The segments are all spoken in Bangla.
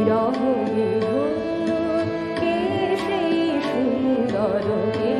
বিরহ বিভোর কে সেই সুন্দর কে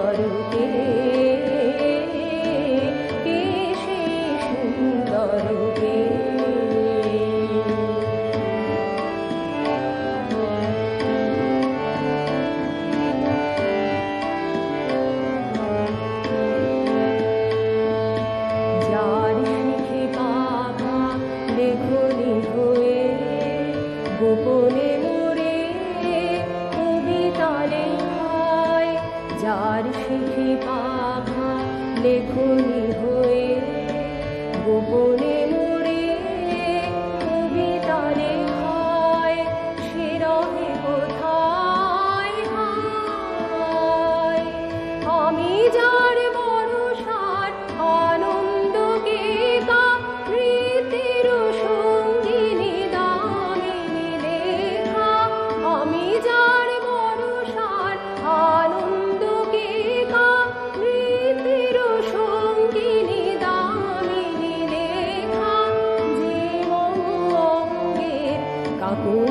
সুন্দরকে। কে সে সুন্দরকে। যার শিখে বাবা লেখনি হয়ে গোপ बारिश की बाघा लेखो निहो Cứ